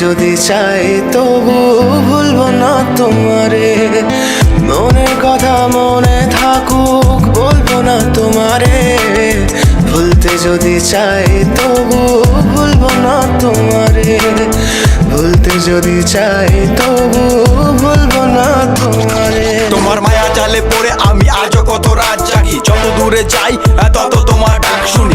যদি চাই, তবু ভুলবো না তোমারে। মনের কথা মনে থাকুক, বলব না তোমারে। ভুলতে যদি চাই, তবু ভুলবো না তোমারে। ভুলতে যদি চাই, তবু ভুলবো না তোমারে। তোমার মায়া জালে পড়ে আমি আজও কত রাত জাগি। যত দূরে যাই তত তোমার ডাক শুনি।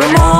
কেমন